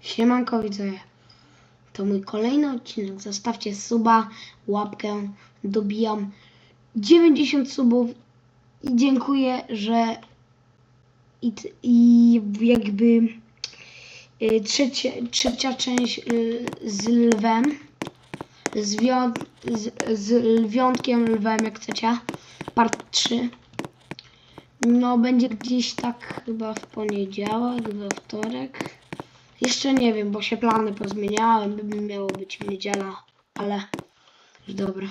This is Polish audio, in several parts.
Siemanko widzowie. To mój kolejny odcinek. Zostawcie suba, łapkę. Dobijam 90 subów i dziękuję, że i, i jakby y, trzecie, trzecia część y, z lwem z, wią, z, z lwiątkiem lwem jak chcecie part 3 no będzie gdzieś tak chyba w poniedziałek, we wtorek jeszcze nie wiem, bo się plany pozmieniałem, by miało być niedziela, ale już dobra.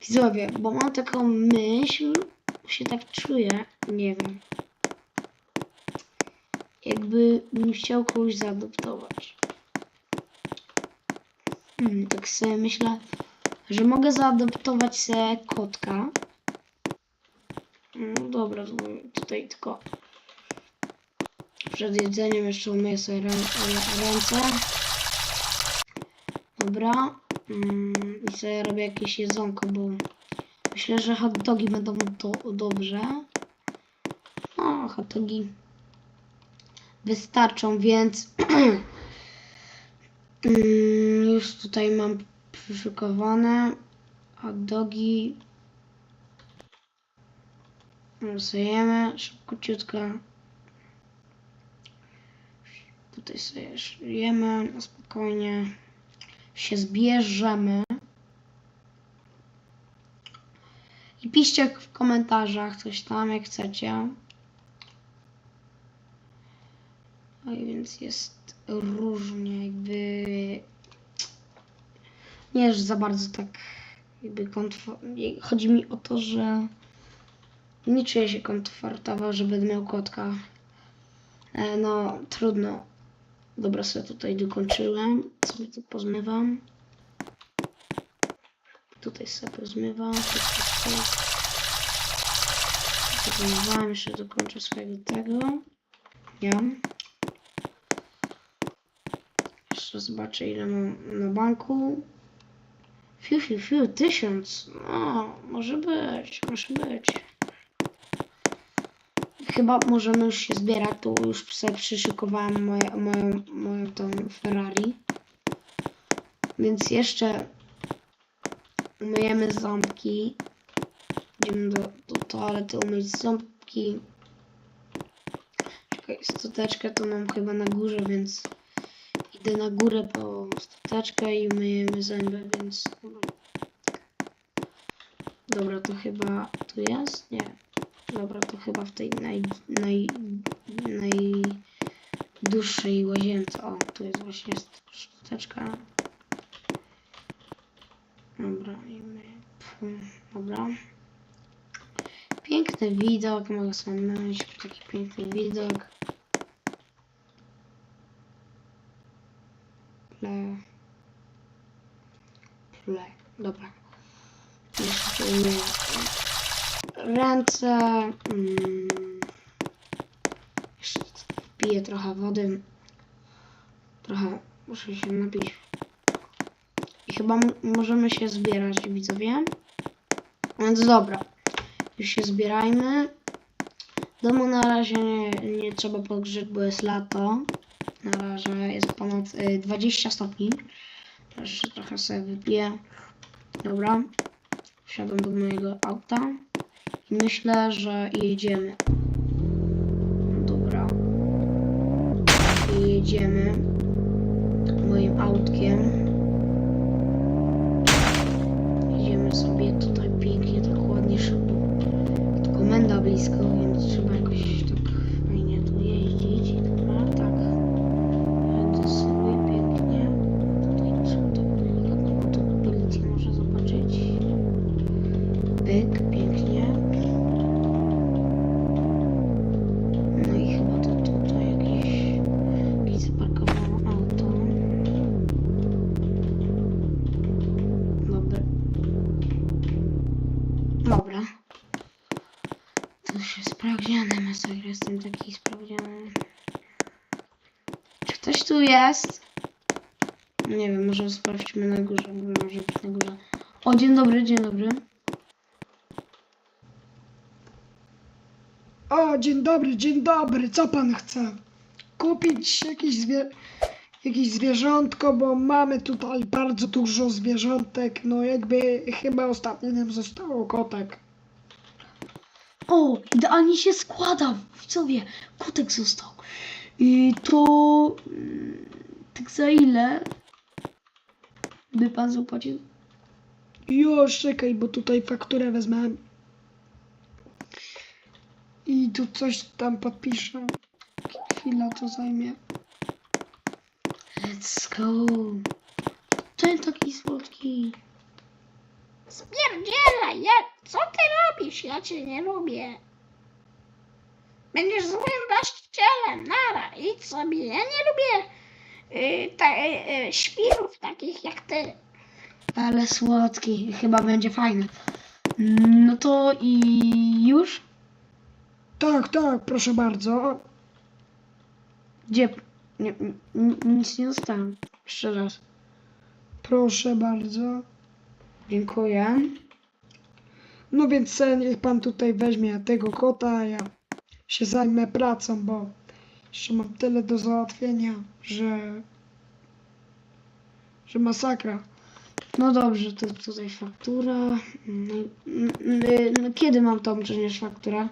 Widzowie, bo mam taką myśl, się tak czuję, nie wiem. Jakby bym chciał kogoś zaadoptować. Hmm, tak sobie myślę, że mogę zaadoptować sobie kotka. No dobra, tutaj tylko przed jedzeniem jeszcze umyję sobie rę rę- ręce. Dobra. Mm, I sobie robię jakieś jedzonko, bo myślę, że hot dogi będą do dobrze. No, hot dogi wystarczą, więc mm, już tutaj mam przyszykowane hot dogi. Zjemy szybciutko. Tutaj sobie jemy na spokojnie. Się zbierzemy. I piszcie w komentarzach coś tam, jak chcecie. No i więc jest różnie, jakby. Nie, że za bardzo tak. Jakby Chodzi mi o to, że nie czuję się komfortowo, że będę miał kotka. E, no, trudno. Dobra, sobie tutaj dokończyłem. Sobie to pozmywam. Tutaj sobie pozmywam. Pozmywałem, jeszcze dokończę swojego tego. Ja. Jeszcze zobaczę ile mam na banku. Fiu, fiu, fiu, tysiąc. No, może być, może być. Chyba możemy już się zbierać, tu już sobie przyszykowałem moje, moją, moją tą Ferrari. Więc jeszcze umyjemy ząbki. Idziemy do, do toalety umyć ząbki. Czekaj, stuteczkę to mam chyba na górze, więc idę na górę po stuteczkę i myjemy zęby, więc... Dobra, to chyba tu jest? Nie. Dobra, to chyba w tej naj, naj, najdłuższej łazience. O, tu jest właśnie szczoteczka. Dobra, i my. Dobra. Piękny widok, mogę sobie myć. Taki piękny widok. Ple. Ple. Dobra. Jeszcze umyję ręce. Mm, piję trochę wody. Trochę muszę się napić. I chyba możemy się zbierać, widzowie. Więc dobra. Już się zbierajmy. Domu na razie nie, nie trzeba podgrzeć, bo jest lato. Na razie jest ponad y, 20 stopni. Jeszcze trochę sobie wypiję. Dobra. Wsiadam do mojego auta. Myślę, że jedziemy. Dobra. Jedziemy moim autkiem. Jedziemy sobie tutaj pięknie, tak ładnie szybko. Komenda blisko, więc trzeba jakoś tak fajnie tu jeździć. Dobra, tak. Jadę sobie pięknie. Tutaj trzeba tak delikatnie, bo tu policja może zobaczyć. Pyk, pięknie. No i chyba to tutaj jakieś, jakieś zaparkowało auto. Dobra. Dobra. To się sprawdziany mesaj, jestem taki sprawdziany. Czy ktoś tu jest? Nie wiem, może sprawdźmy na górze, może być na górze. O, dzień dobry, dzień dobry. O, dzień dobry, dzień dobry. Co pan chce? Kupić jakieś zwie... jakieś zwierzątko, bo mamy tutaj bardzo dużo zwierzątek. No jakby chyba ostatnio nam zostało kotek. O, idealnie się składa. Widzowie, kotek został. I to... mm, Tak za ile by pan zapłacił? Już, czekaj, bo tutaj fakturę wezmę. I tu coś tam podpiszę. Chwila to zajmie. Let's go. Ten taki słodki. Spierdzielaj, ja, co ty robisz? Ja cię nie lubię. Będziesz złym właścicielem, nara, idź sobie. Ja nie lubię y, ta, y, y, świrów takich jak ty. Ale słodki. Chyba będzie fajny. No to i już? Tak, tak, proszę bardzo. Gdzie? Nie, n- nic nie dostałem. Jeszcze raz. Proszę bardzo. Dziękuję. No więc se, niech pan tutaj weźmie tego kota, ja się zajmę pracą, bo jeszcze mam tyle do załatwienia, że... że masakra. No dobrze, to tutaj faktura. No, n- n- no, kiedy mam tą przynieść fakturę?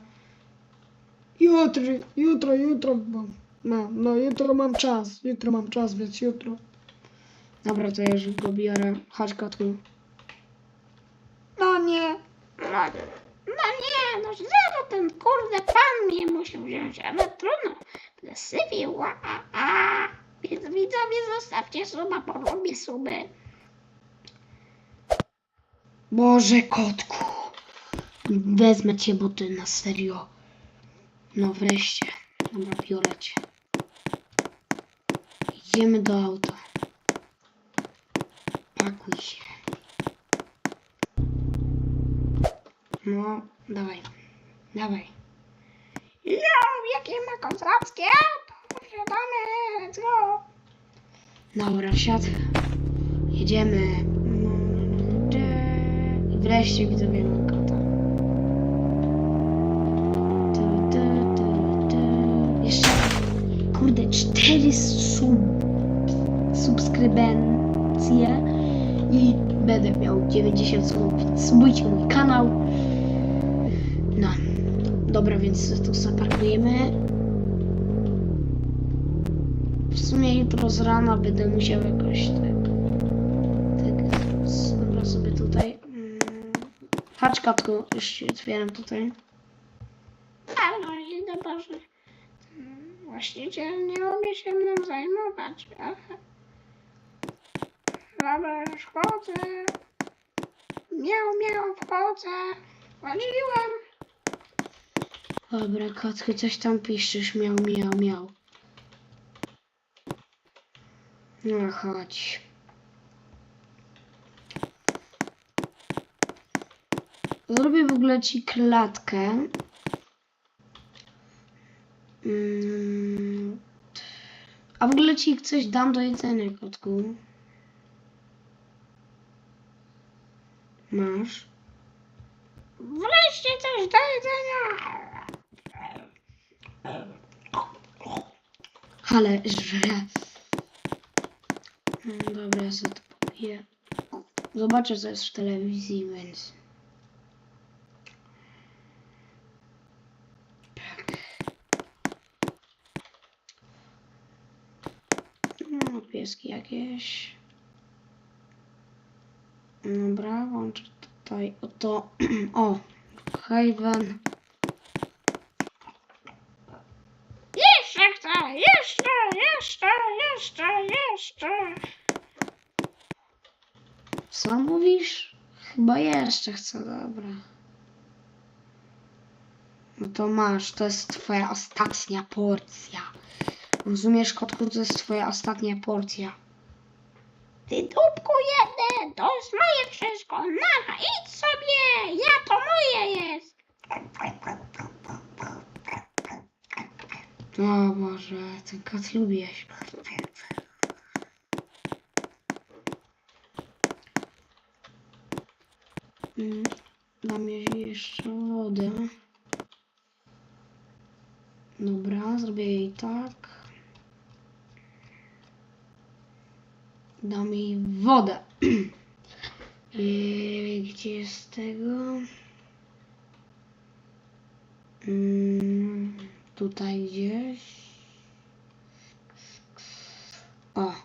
Jutro, jutro, jutro, bo no, no jutro mam czas, jutro mam czas, więc jutro. Dobra, to ja już go biorę. Chodź kotku. No nie, No, no nie, no zero ten kurde pan mnie musi wziąć, ale trudno. Będę sypił, a, a, a. Więc widzowie zostawcie suba, bo lubię suby. Boże kotku. Wezmę cię, bo ty na serio. No wreszcie. Dobra, biorę cię. Idziemy do auta. Pakuj się. No, dawaj. Dawaj. Jo, jakie ma kozackie. Posiadamy, let's go. Dobra, siad. Jedziemy. I wreszcie widzowie mam kota. Jeszcze, kurde, cztery sub, subskrybencje i będę miał 90 subów, subujcie mój kanał. No, dobra, więc tu zaparkujemy. W sumie jutro z rana będę musiał jakoś tak. Tak. Dobra sobie tutaj. mm, Chodź katku, już otwieram tutaj. Ale ile Boże. Mm, Właściciel nie umie się mną zajmować. Dobra, już wchodzę. Miał, miał, wchodzę. Wchodziłem. Dobra, kotku, coś tam piszesz, miał, miał, miał. No chodź. Zrobię w ogóle ci klatkę. Mm. A w ogóle ci coś dam do jedzenia, kotku. Masz. Wreszcie coś do jedzenia. Ale żre. No Dobra, ja to popiję. Zobaczę, co jest w telewizji, więc... Tak. No, pieski jakieś. Dobra, włączę tutaj oto... O! Haven. Jeszcze chcę, jeszcze, jeszcze, jeszcze, jeszcze. Co mówisz? Chyba jeszcze chcę, dobra. No to masz, to jest twoja ostatnia porcja. Rozumiesz, kotku, to jest twoja ostatnia porcja. Ty dupku to jest moje wszystko. Nara, idź sobie, ja to moje jest. O Boże, ten kot lubi jeść. Dam jej jeszcze wodę. Dobra, zrobię jej tak. Dam jej wodę. I gdzie jest tego? Mm, tutaj gdzieś. O.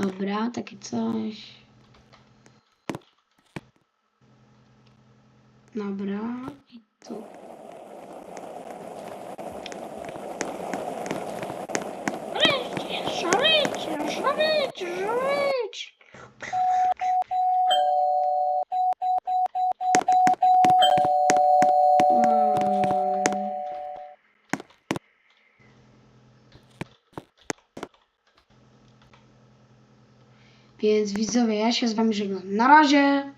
Dobra, takie coś. Dobra, i tu. Ryć, żryć, żryć, żryć. Więc widzowie, ja się z wami żegnam. Na razie!